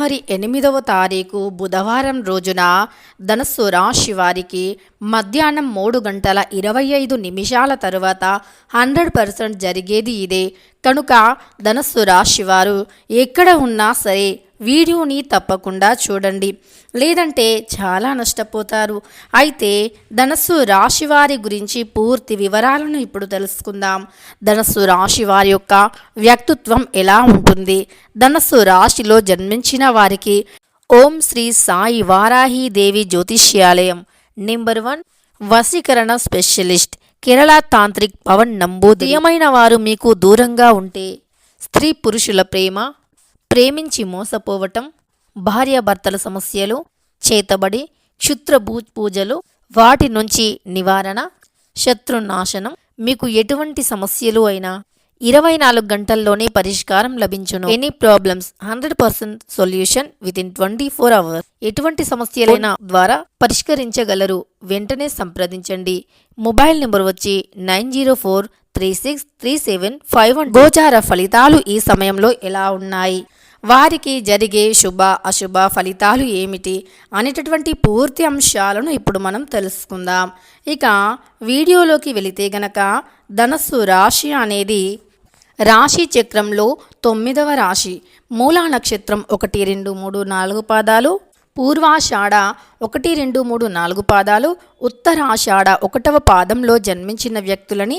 మరి ఎనిమిదవ తారీఖు బుధవారం రోజున ధనస్సు రాశి వారికి మధ్యాహ్నం మూడు గంటల ఇరవై ఐదు నిమిషాల తరువాత హండ్రెడ్ పర్సెంట్ జరిగేది ఇదే. కనుక ధనస్సు రాశి వారు ఎక్కడ ఉన్నా సరే వీడియోని తప్పకుండా చూడండి. లేదంటే చాలా నష్టపోతారు. అయితే ధనస్సు రాశి వారి గురించి పూర్తి వివరాలను ఇప్పుడు తెలుసుకుందాం. ధనస్సు రాశి వారి యొక్క వ్యక్తిత్వం ఎలా ఉంటుంది? ధనస్సు రాశిలో జన్మించిన వారికి ఓం శ్రీ సాయి వారాహి దేవి జ్యోతిష్యాలయం నెంబర్ వన్ వశీకరణ స్పెషలిస్ట్ కేరళ తాంత్రిక్ పవన్ నంబూదియమైన వారు మీకు దూరంగా ఉంటే స్త్రీ పురుషుల ప్రేమ ప్రేమించి మోసపోవటం భార్యాభర్తల సమస్యలు చేతబడి క్షుత్రభూ పూజలు వాటి నుంచి నివారణ శత్రునాశనం మీకు ఎటువంటి సమస్యలు అయినా ఇరవై నాలుగు గంటల్లోనే పరిష్కారం లభించును. Any problems hundred percent solution with in twenty four hours ఎటువంటి సమస్యలైనా ద్వారా పరిష్కరించగలరు. వెంటనే సంప్రదించండి. మొబైల్ నెంబర్ వచ్చి nine zero four three six three seven five one గోచార ఫలితాలు ఈ సమయంలో ఎలా ఉన్నాయి? వారికి జరిగే శుభ అశుభ ఫలితాలు ఏమిటి అనేటటువంటి పూర్తి అంశాలను ఇప్పుడు మనం తెలుసుకుందాం. ఇక వీడియోలోకి వెళితే గనక ధనస్సు రాశి అనేది రాశి చక్రంలో తొమ్మిదవ రాశి. మూలా నక్షత్రం ఒకటి రెండు మూడు నాలుగు పాదాలు. పూర్వాషాఢ ఒకటి రెండు మూడు నాలుగు పాదాలు. ఉత్తరాషాఢ ఒకటవ పాదంలో జన్మించిన వ్యక్తులని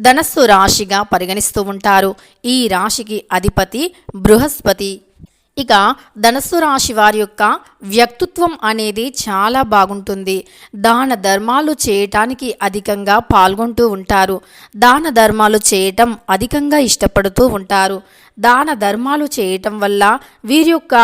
ధనస్సు రాశిగా పరిగణిస్తూ ఉంటారు. ఈ రాశికి అధిపతి బృహస్పతి. ఇక ధనస్సు రాశి వారి యొక్క వ్యక్తిత్వం అనేది చాలా బాగుంటుంది. దాన ధర్మాలు చేయటానికి అధికంగా పాల్గొంటూ ఉంటారు. దాన ధర్మాలు చేయటం అధికంగా ఇష్టపడుతూ ఉంటారు. దాన ధర్మాలు చేయటం వల్ల వీరి యొక్క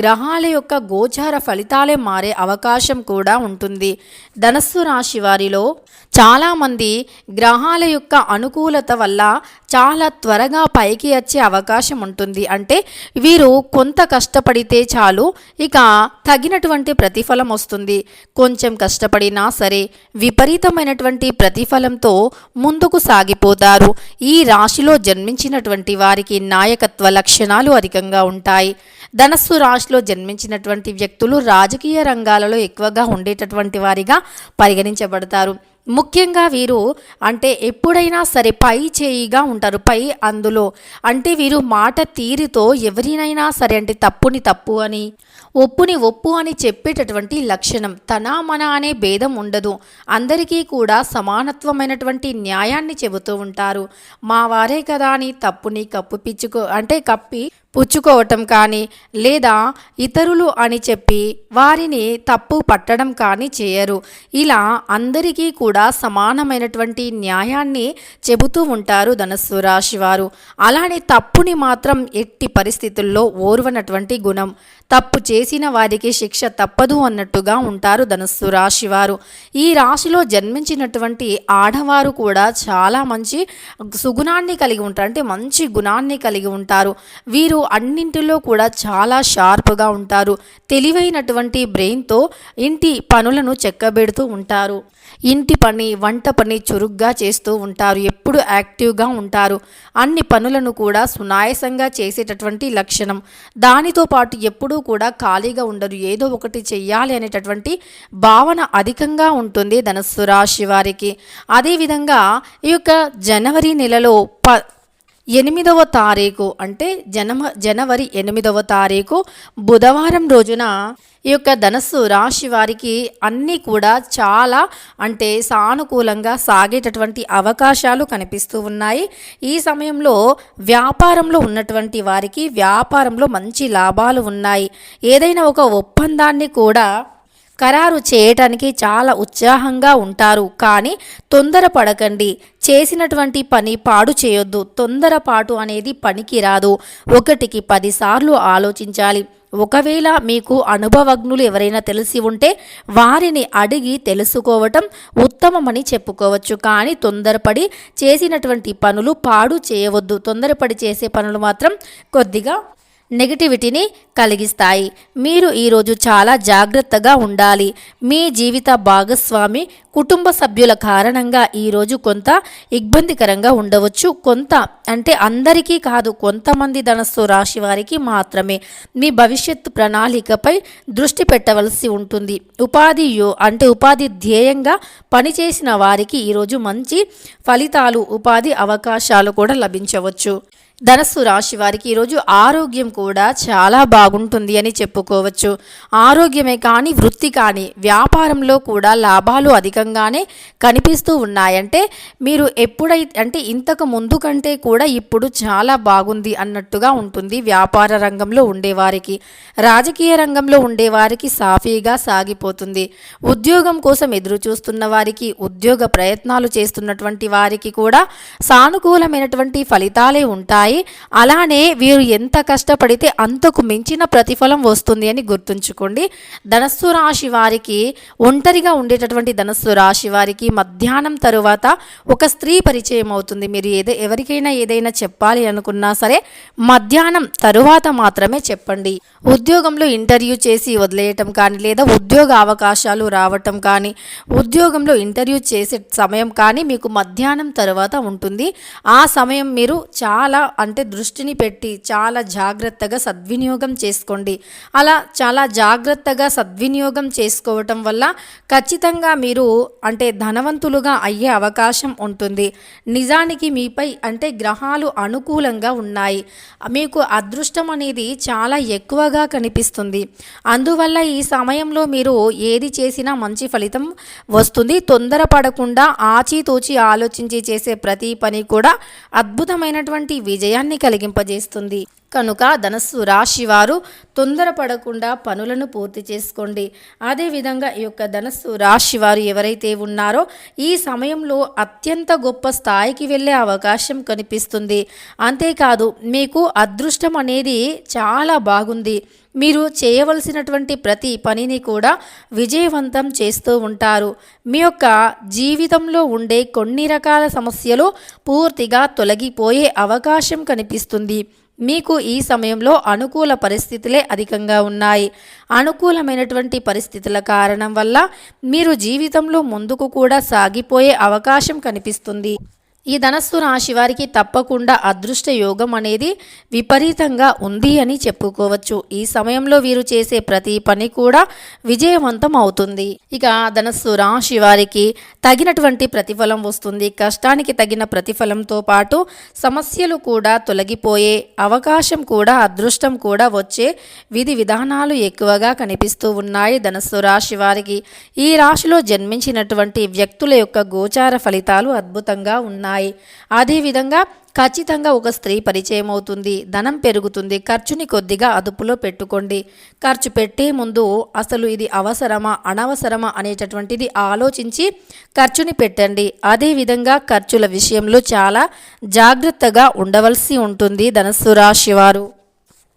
గ్రహాల యొక్క గోచార ఫలితాలే మారే అవకాశం కూడా ఉంటుంది. ధనస్సు రాశి వారిలో చాలామంది గ్రహాల యొక్క అనుకూలత వల్ల చాలా త్వరగా పైకి వచ్చే అవకాశం ఉంటుంది. అంటే వీరు కొంత కష్టపడితే చాలు ఇక తగినటువంటి ప్రతిఫలం వస్తుంది. కొంచెం కష్టపడినా సరే విపరీతమైనటువంటి ప్రతిఫలంతో ముందుకు సాగిపోతారు. ఈ రాశిలో జన్మించినటువంటి వారికి నాయకత్వ లక్షణాలు అధికంగా ఉంటాయి. ధనస్సు రాశిలో జన్మించినటువంటి వ్యక్తులు రాజకీయ రంగాలలో ఎక్కువగా ఉండేటటువంటి వారిగా పరిగణించబడతారు. ముఖ్యంగా వీరు అంటే ఎప్పుడైనా సరే పై చేయిగా ఉంటారు పై అందులో. అంటే వీరు మాట తీరుతో ఎవరినైనా సరే అంటే తప్పుని తప్పు అని ఒప్పుని ఒప్పు అని చెప్పేటటువంటి లక్షణం. తన మన అనే భేదం ఉండదు. అందరికీ కూడా సమానత్వమైనటువంటి న్యాయాన్ని చెబుతూ ఉంటారు. మా వారే కదా అని తప్పుని కప్పు పిచ్చుకో అంటే కప్పి పుచ్చుకోవటం కానీ లేదా ఇతరులు అని చెప్పి వారిని తప్పు పట్టడం కానీ చేయరు. ఇలా అందరికీ కూడా సమానమైనటువంటి న్యాయాన్ని చెబుతూ ఉంటారు ధనస్సు రాశి వారు. అలానే తప్పుని మాత్రం ఎట్టి పరిస్థితుల్లో ఓర్వనటువంటి గుణం. తప్పు చేసిన వారికి శిక్ష తప్పదు అన్నట్టుగా ఉంటారు ధనస్సు రాశి వారు. ఈ రాశిలో జన్మించినటువంటి ఆడవారు కూడా చాలా మంచి సుగుణాన్ని కలిగి ఉంటారు. అంటే మంచి గుణాన్ని కలిగి ఉంటారు. వీరు అన్నింటిలో కూడా చాలా షార్ప్గా ఉంటారు. తెలివైనటువంటి బ్రెయిన్తో ఇంటి పనులను చెక్కబెడుతూ ఉంటారు. ఇంటి పని వంట పని చురుగ్గా చేస్తూ ఉంటారు. ఎప్పుడు యాక్టివ్గా ఉంటారు. అన్ని పనులను కూడా సునాయసంగా చేసేటటువంటి లక్షణం. దానితో పాటు ఎప్పుడూ కూడా ఖాళీగా ఉండరు. ఏదో ఒకటి చెయ్యాలి అనేటటువంటి భావన అధికంగా ఉంటుంది ధనస్సు రాశి వారికి. అదేవిధంగా ఈ యొక్క జనవరి నెలలో ప ఎనిమిదవ తారీఖు అంటే జనమ జనవరి ఎనిమిదవ తారీఖు బుధవారం రోజున ఈ యొక్క ధనస్సు రాశి వారికి అన్నీ కూడా చాలా అంటే సానుకూలంగా సాగేటటువంటి అవకాశాలు కనిపిస్తూ ఉన్నాయి. ఈ సమయంలో వ్యాపారంలో ఉన్నటువంటి వారికి వ్యాపారంలో మంచి లాభాలు ఉన్నాయి. ఏదైనా ఒక ఒప్పందాన్ని కూడా ఖరారు చేయటానికి చాలా ఉత్సాహంగా ఉంటారు. కానీ తొందరపడకండి. చేసినటువంటి పని పాడు చేయొద్దు. తొందరపాటు అనేది పనికి రాదు. ఒకటికి పదిసార్లు ఆలోచించాలి. ఒకవేళ మీకు అనుభవజ్ఞులు ఎవరైనా తెలిసి ఉంటే వారిని అడిగి తెలుసుకోవటం ఉత్తమమని చెప్పుకోవచ్చు. కానీ తొందరపడి చేసినటువంటి పనులు పాడు చేయవద్దు. తొందరపడి చేసే పనులు మాత్రం కొద్దిగా నెగటివిటీని కలిగిస్తాయి. మీరు ఈరోజు చాలా జాగ్రత్తగా ఉండాలి. మీ జీవిత భాగస్వామి కుటుంబ సభ్యుల కారణంగా ఈరోజు కొంత ఇబ్బందికరంగా ఉండవచ్చు. కొంత అంటే అందరికీ కాదు కొంతమంది ధనస్సు రాశి వారికి మాత్రమే. మీ భవిష్యత్తు ప్రణాళికపై దృష్టి పెట్టవలసి ఉంటుంది. ఉపాధి యో అంటే ఉపాధి ధ్యేయంగా పనిచేసిన వారికి ఈరోజు మంచి ఫలితాలు ఉపాధి అవకాశాలు కూడా లభించవచ్చు. ధనస్సు రాశి వారికి ఈరోజు ఆరోగ్యం కూడా చాలా బాగుంటుంది అని చెప్పుకోవచ్చు. ఆరోగ్యమే కానీ వృత్తి కానీ వ్యాపారంలో కూడా లాభాలు అధికంగానే కనిపిస్తూ ఉన్నాయంటే మీరు ఎప్పుడైతే అంటే ఇంతకు ముందు కంటే కూడా ఇప్పుడు చాలా బాగుంది అన్నట్టుగా ఉంటుంది వ్యాపార రంగంలో ఉండేవారికి. రాజకీయ రంగంలో ఉండేవారికి సాఫీగా సాగిపోతుంది. ఉద్యోగం కోసం ఎదురు చూస్తున్న వారికి ఉద్యోగ ప్రయత్నాలు చేస్తున్నటువంటి వారికి కూడా సానుకూలమైనటువంటి ఫలితాలే ఉంటాయి. అలానే వీరు ఎంత కష్టపడితే అంతకు మించిన ప్రతిఫలం వస్తుంది అని గుర్తుంచుకోండి. ధనస్సు రాశి వారికి ఒంటరిగా ఉండేటటువంటి ధనస్సు రాశి వారికి మధ్యాహ్నం తరువాత ఒక స్త్రీ పరిచయం అవుతుంది. మీరు ఏదో ఎవరికైనా ఏదైనా చెప్పాలి అనుకున్నా సరే మధ్యాహ్నం తరువాత మాత్రమే చెప్పండి. ఉద్యోగంలో ఇంటర్వ్యూ చేసి వదిలేయటం కానీ లేదా ఉద్యోగ అవకాశాలు రావటం కానీ ఉద్యోగంలో ఇంటర్వ్యూ చేసే సమయం కానీ మీకు మధ్యాహ్నం తర్వాత ఉంటుంది. ఆ సమయం మీరు చాలా అంటే దృష్టిని పెట్టి చాలా జాగ్రత్తగా సద్వినియోగం చేసుకోండి. అలా చాలా జాగ్రత్తగా సద్వినియోగం చేసుకోవటం వల్ల ఖచ్చితంగా మీరు అంటే ధనవంతులుగా అయ్యే అవకాశం ఉంటుంది. నిజానికి మీపై అంటే గ్రహాలు అనుకూలంగా ఉన్నాయి. మీకు అదృష్టం అనేది చాలా ఎక్కువగా కనిపిస్తుంది. అందువల్ల ఈ సమయంలో మీరు ఏది చేసినా మంచి ఫలితం వస్తుంది. తొందరపడకుండా ఆచితూచి ఆలోచించి చేసే ప్రతి పని కూడా అద్భుతమైనటువంటి విజయం విజయాన్ని కలిగింపజేస్తుంది. కనుక ధనస్సు రాశి వారు తొందరపడకుండా పనులను పూర్తి చేసుకోండి. అదేవిధంగా ఈ యొక్క ధనస్సు రాశి వారు ఎవరైతే ఉన్నారో ఈ సమయంలో అత్యంత గొప్ప స్థాయికి వెళ్ళే అవకాశం కనిపిస్తుంది. అంతేకాదు మీకు అదృష్టం అనేది చాలా బాగుంది. మీరు చేయవలసినటువంటి ప్రతి పనిని కూడా విజయవంతం చేస్తూ ఉంటారు. మీ యొక్క జీవితంలో ఉండే కొన్ని రకాల సమస్యలు పూర్తిగా తొలగిపోయే అవకాశం కనిపిస్తుంది. మీకు ఈ సమయంలో అనుకూల పరిస్థితులే అధికంగా ఉన్నాయి. అనుకూలమైనటువంటి పరిస్థితుల కారణం వల్ల మీరు జీవితంలో ముందుకు కూడా సాగిపోయే అవకాశం కనిపిస్తుంది. ఈ ధనస్సు రాశి వారికి తప్పకుండా అదృష్ట యోగం అనేది విపరీతంగా ఉంది అని చెప్పుకోవచ్చు. ఈ సమయంలో వీరు చేసే ప్రతి పని కూడా విజయవంతం అవుతుంది. ఇక ధనస్సు రాశి వారికి తగినటువంటి ప్రతిఫలం వస్తుంది. కష్టానికి తగిన ప్రతిఫలంతో పాటు సమస్యలు కూడా తొలగిపోయే అవకాశం కూడా అదృష్టం కూడా వచ్చే విధి విధానాలు ఎక్కువగా కనిపిస్తూ ఉన్నాయి ధనస్సు రాశి వారికి. ఈ రాశిలో జన్మించినటువంటి వ్యక్తుల యొక్క గోచార ఫలితాలు అద్భుతంగా ఉన్నాయి. ఉన్నాయి అదేవిధంగా ఖచ్చితంగా ఒక స్త్రీ పరిచయం అవుతుంది. ధనం పెరుగుతుంది. ఖర్చుని కొద్దిగా అదుపులో పెట్టుకోండి. ఖర్చు పెట్టే ముందు అసలు ఇది అవసరమా అనవసరమా అనేటటువంటిది ఆలోచించి ఖర్చుని పెట్టండి. అదేవిధంగా ఖర్చుల విషయంలో చాలా జాగ్రత్తగా ఉండవలసి ఉంటుంది ధనస్సు రాశివారు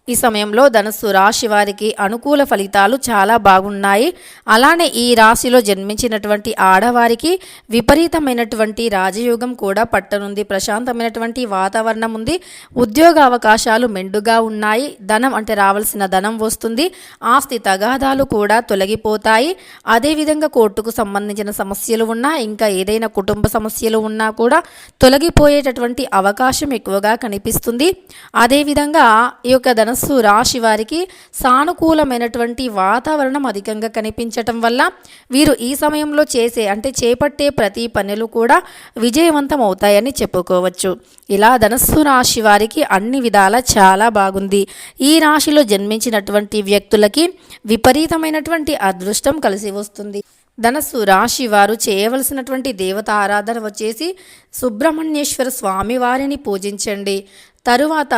ఈ సమయంలో ధనస్సు రాశి వారికి అనుకూల ఫలితాలు చాలా బాగున్నాయి. అలానే ఈ రాశిలో జన్మించినటువంటి ఆడవారికి విపరీతమైనటువంటి రాజయోగం కూడా పట్టనుంది. ప్రశాంతమైనటువంటి వాతావరణం ఉంది. ఉద్యోగ అవకాశాలు మెండుగా ఉన్నాయి. ధనం అంటే రావాల్సిన ధనం వస్తుంది. ఆస్తి తగాదాలు కూడా తొలగిపోతాయి. అదేవిధంగా కోర్టుకు సంబంధించిన సమస్యలు ఉన్నా ఇంకా ఏదైనా కుటుంబ సమస్యలు ఉన్నా కూడా తొలగిపోయేటటువంటి అవకాశం ఎక్కువగా కనిపిస్తుంది. అదేవిధంగా ఈ యొక్క ధన ధనస్సు రాశి వారికి సానుకూలమైనటువంటి వాతావరణం అధికంగా కనిపించటం వల్ల వీరు ఈ సమయంలో చేసే అంటే చేపట్టే ప్రతి పనులు కూడా విజయవంతం అవుతాయని చెప్పుకోవచ్చు. ఇలా ధనస్సు రాశి వారికి అన్ని విధాల చాలా బాగుంది. ఈ రాశిలో జన్మించినటువంటి వ్యక్తులకి విపరీతమైనటువంటి అదృష్టం కలిసి వస్తుంది. ధనస్సు రాశి వారు చేయవలసినటువంటి దేవత ఆరాధన వచ్చేసి సుబ్రహ్మణ్యేశ్వర స్వామి వారిని పూజించండి. తరువాత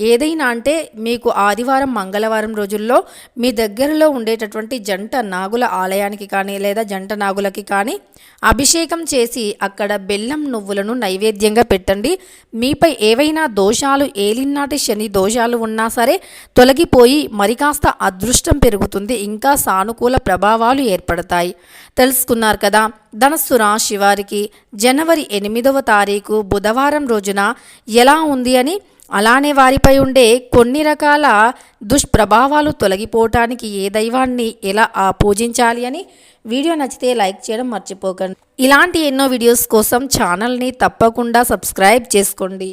ఏదైనా అంటే మీకు ఆదివారం మంగళవారం రోజుల్లో మీ దగ్గరలో ఉండేటటువంటి జంట నాగుల ఆలయానికి కానీ లేదా జంట నాగులకి కానీ అభిషేకం చేసి అక్కడ బెల్లం నువ్వులను నైవేద్యంగా పెట్టండి. మీపై ఏవైనా దోషాలు ఏలినాటి శని దోషాలు ఉన్నా సరే తొలగిపోయి మరి కాస్త అదృష్టం పెరుగుతుంది. ఇంకా సానుకూల ప్రభావాలు ఏర్పడతాయి. తెలుసుకున్నారు కదా. ధనస్సు రాశి వారికి జనవరి ఎనిమిదవ తారీఖు బుధవారం రోజున ఎలా ఉంది అని అలానే వారిపై ఉండే కొన్ని రకాల దుష్ప్రభావాలు తొలగిపోవటానికి ఏ దైవాన్ని ఎలా ఆ పూజించాలి అని వీడియో నచ్చితే లైక్ చేయడం మర్చిపోకండి. ఇలాంటి ఎన్నో వీడియోస్ కోసం ఛానల్ని తప్పకుండా సబ్స్క్రైబ్ చేసుకోండి.